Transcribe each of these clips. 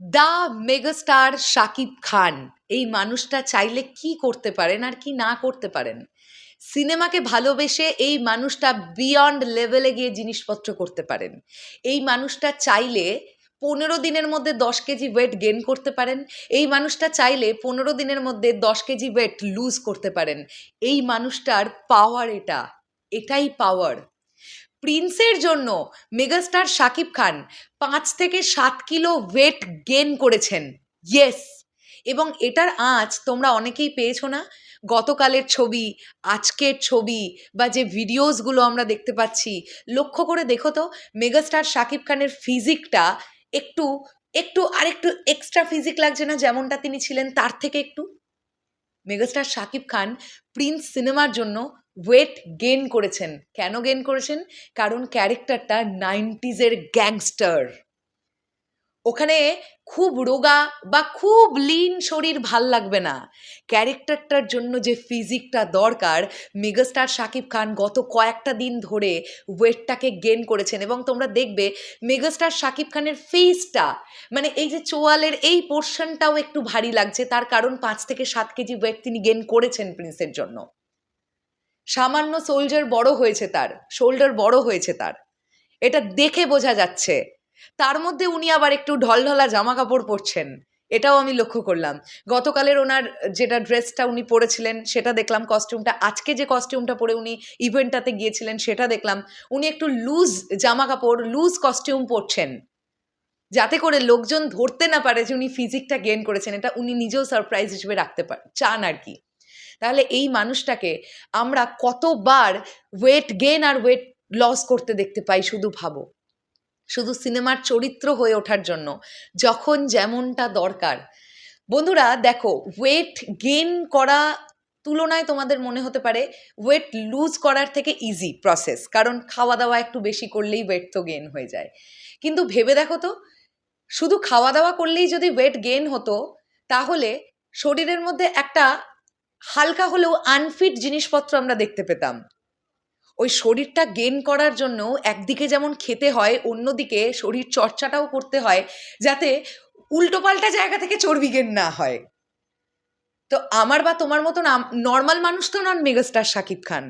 The megastar Shakib Khan, এই মানুষটা চাইলে কি করতে পারেন আর কি না করতে পারেন? সিনেমাকে ভালোবেসে এই মানুষটা বিয়ন্ড লেভেলে গিয়ে জিনিসপত্র করতে পারেন। এই মানুষটা চাইলে পনেরো দিনের মধ্যে দশ কেজি ওয়েট গেন করতে পারেন। এই মানুষটা চাইলে পনেরো দিনের মধ্যে দশ কেজি ওয়েট লুজ করতে পারেন। এই মানুষটার পাওয়ার এটা, এটাই পাওয়ার প্রিন্সের জন্য মেগাস্টার শাকিব খান পাঁচ থেকে সাত কিলো ওয়েট গেন করেছেন। ইয়েস এবং এটার আঁচ তোমরা অনেকেই পেয়েছ না? গতকালের ছবি, আজকের ছবি বা যে ভিডিওসগুলো আমরা দেখতে পাচ্ছি, লক্ষ্য করে দেখো তো মেগাস্টার শাকিব খানের ফিজিকটা একটু একটু আরেকটু এক্সট্রা ফিজিক লাগছে না যেমনটা তিনি ছিলেন, তার থেকে একটু মেগাস্টার শাকিব খান প্রিন্স সিনেমার জন্য ওয়েট গেন করেছেন। কেন গেন করেছেন? কারণ ক্যারেক্টারটা নাইনটিজের গ্যাংস্টার। ওখানে খুব রোগা বা খুব লিন শরীর ভালো লাগবে না। ক্যারেক্টারটার জন্য যে ফিজিকটা দরকার মেগাস্টার শাকিব খান গত কয়েকটা দিন ধরে ওয়েটটাকে গেন করেছেন এবং তোমরা দেখবে মেগাস্টার শাকিব খানের ফেসটা মানে এই যে চোয়ালের এই পোর্শনটাও একটু ভারী লাগছে, তার কারণ পাঁচ থেকে সাত কেজি ওয়েট তিনি গেন করেছেন প্রিন্সের জন্য। সামান্য সোলজার বড় হয়েছে তার শোল্ডার বড় হয়েছে তার। এটা দেখে বোঝা যাচ্ছে তার মধ্যে উনি আবার একটু ঢলঢলা জামা কাপড় পরছেন। এটাও আমি লক্ষ্য করলাম। গতকালের ওনার যেটা ড্রেসটা উনি পরেছিলেন, সেটা দেখলাম কস্টিউমটা। আজকে যে কস্টিউমটা পরে উনি ইভেন্টটাতে গিয়েছিলেন, সেটা দেখলাম। উনি একটু লুজ জামা কাপড় লুজ কস্টিউম পরছেন। যাতে করে লোকজন ধরতে না পারে যে উনি ফিজিকটা গেন করেছেন। এটা উনি নিজেও সারপ্রাইজ হিসেবে রাখতে পার চান আর কি। তাহলে এই মানুষটাকে আমরা কতবার ওয়েট গেন আর ওয়েট লস করতে দেখতে পাই, শুধু ভাবো। শুধু সিনেমার চরিত্র হয়ে ওঠার জন্য, যখন যেমনটা দরকার। বন্ধুরা, দেখো ওয়েট গেন করা তুলনায় তোমাদের মনে হতে পারে ওয়েট লুজ করার থেকে ইজি প্রসেস কারণ খাওয়া দাওয়া একটু বেশি করলেই ওয়েট তো গেন হয়ে যায়। কিন্তু ভেবে দেখো তো, শুধু খাওয়া দাওয়া করলেই যদি ওয়েট গেন হতো, তাহলে শরীরের মধ্যে একটা হালকা হলেও আনফিট জিনিসপত্র আমরা দেখতে পেতাম। ওই শরীরটা গেন করার জন্য একদিকে যেমন খেতে হয়, অন্যদিকে শরীর চর্চাটাও করতে হয়, যাতে উল্টোপাল্টা জায়গা থেকে চর্বি গেন না হয়। তো আমার বা তোমার মতন নর্মাল মানুষ তো নন মেগাস্টার শাকিব খান।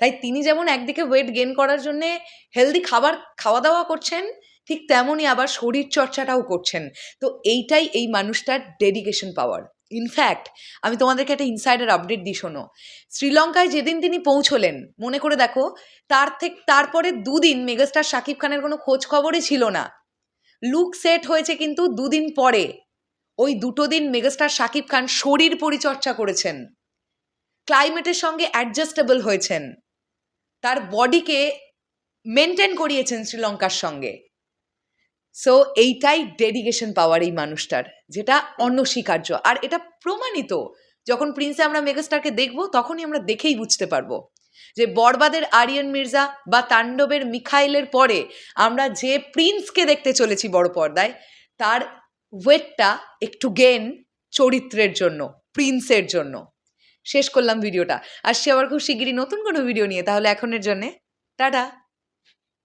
তাই তিনি যেমন একদিকে ওয়েট গেন করার জন্যে হেলদি খাবার খাওয়া দাওয়া করছেন, ঠিক তেমনই আবার শরীর চর্চাটাও করছেন। তো এইটাই এই মানুষটার ডেডিকেশন পাওয়ার ইনফ্যাক্ট আমি তোমাদেরকে একটা ইনসাইডার আপডেট দিই, শোনো। শ্রীলঙ্কায় যেদিন তিনি পৌঁছলেন, মনে করে দেখো, তার থেকে, তারপরে দুদিন মেগাস্টার শাকিব খানের কোনো খোঁজ খবরই ছিল না। লুক সেট হয়েছে কিন্তু দুদিন পরে। ওই দুটো দিন মেগাস্টার শাকিব খান শরীর পরিচর্যা করেছেন। ক্লাইমেটের সঙ্গে অ্যাডজাস্টেবল হয়েছেন। তার বডিকে মেনটেন করিয়েছেন শ্রীলঙ্কার সঙ্গে। সো এইটাই ডেডিকেশন পাওয়ার এই মানুষটার, যেটা অনস্বীকার্য। আর এটা প্রমাণিত, যখন প্রিন্সে আমরা মেগাস্টারকে দেখব, তখনই আমরা দেখেই বুঝতে পারব যে বরবাদের আরিয়ান মির্জা বা তাণ্ডবের মিখাইলের পরে আমরা যে প্রিন্সকে দেখতে চলেছি বড় পর্দায়, তার ওয়েটটা একটু গেন চরিত্রের জন্য প্রিন্সের জন্য। শেষ করলাম ভিডিওটা। আসছি আবার খুব শিগগিরই নতুন কোনো ভিডিও নিয়ে, তাহলে এখনের জন্যে, টাটা!